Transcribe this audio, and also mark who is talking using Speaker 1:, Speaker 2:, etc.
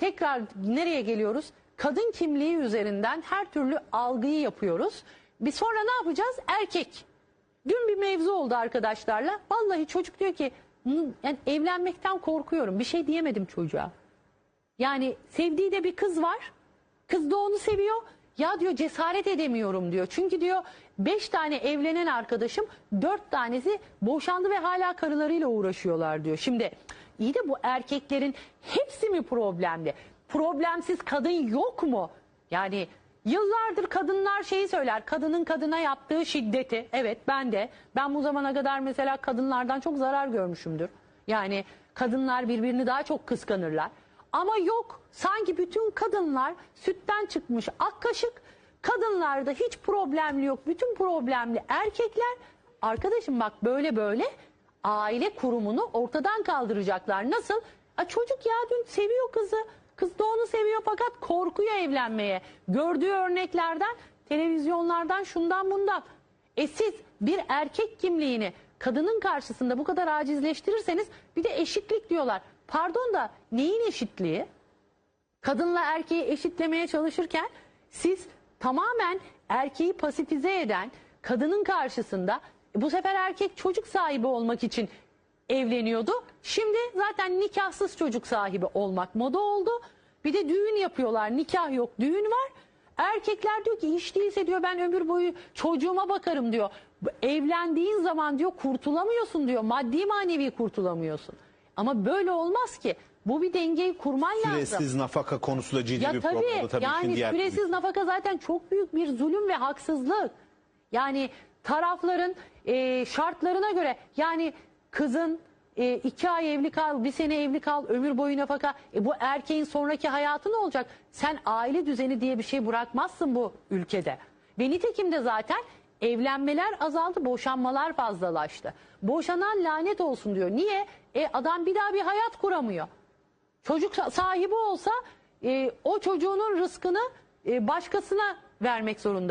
Speaker 1: tekrar nereye geliyoruz? Kadın kimliği üzerinden her türlü algıyı yapıyoruz. Bir sonra ne yapacağız? Erkek. Dün bir mevzu oldu arkadaşlarla. Vallahi çocuk diyor ki "Hı, yani evlenmekten korkuyorum. Bir şey diyemedim çocuğa. Yani sevdiği de bir kız var. Kız da onu seviyor. Ya diyor cesaret edemiyorum diyor. Çünkü diyor beş tane evlenen arkadaşım dört tanesi boşandı ve hala karılarıyla uğraşıyorlar diyor. Şimdi iyi de bu erkeklerin hepsi mi problemli? Problemsiz kadın yok mu? Yani yıllardır kadınlar şeyi söyler. Kadının kadına yaptığı şiddeti. Evet ben de. Ben bu zamana kadar mesela kadınlardan çok zarar görmüşümdür. Yani kadınlar birbirini daha çok kıskanırlar. Ama yok sanki bütün kadınlar sütten çıkmış ak kaşık. Kadınlarda hiç problemli yok. Bütün problemli erkekler. Arkadaşım bak böyle böyle aile kurumunu ortadan kaldıracaklar. Nasıl? A, çocuk ya dün seviyor kızı. Kız da onu seviyor fakat korkuyor evlenmeye. Gördüğü örneklerden, televizyonlardan, şundan bundan. E siz bir erkek kimliğini kadının karşısında bu kadar acizleştirirseniz bir de eşitlik diyorlar. Pardon da neyin eşitliği? Kadınla erkeği eşitlemeye çalışırken siz tamamen erkeği pasifize eden kadının karşısında bu sefer erkek çocuk sahibi olmak için evleniyordu. Şimdi zaten nikahsız çocuk sahibi olmak moda oldu. Bir de düğün yapıyorlar. Nikah yok, düğün var. Erkekler diyor ki iş değilse diyor ben ömür boyu çocuğuma bakarım diyor. Evlendiğin zaman diyor kurtulamıyorsun diyor. Maddi manevi kurtulamıyorsun. Ama böyle olmaz ki. Bu bir dengeyi kurman lazım.
Speaker 2: Süresiz nafaka konusu da ciddi
Speaker 1: Ya
Speaker 2: bir
Speaker 1: tabii,
Speaker 2: problem. Tabii
Speaker 1: yani
Speaker 2: diğer
Speaker 1: süresiz
Speaker 2: türlü.
Speaker 1: nafaka zaten çok büyük bir zulüm ve haksızlık. Yani tarafların e, şartlarına göre yani kızın e, iki ay evli kal, bir sene evli kal, ömür boyu nafaka. E, bu erkeğin sonraki hayatı ne olacak? Sen aile düzeni diye bir şey bırakmazsın bu ülkede. Ve nitekim de zaten evlenmeler azaldı, boşanmalar fazlalaştı. Boşanan lanet olsun diyor. Niye? E, adam bir daha bir hayat kuramıyor. Çocuk sahibi olsa e, o çocuğunun rızkını e, başkasına vermek zorunda.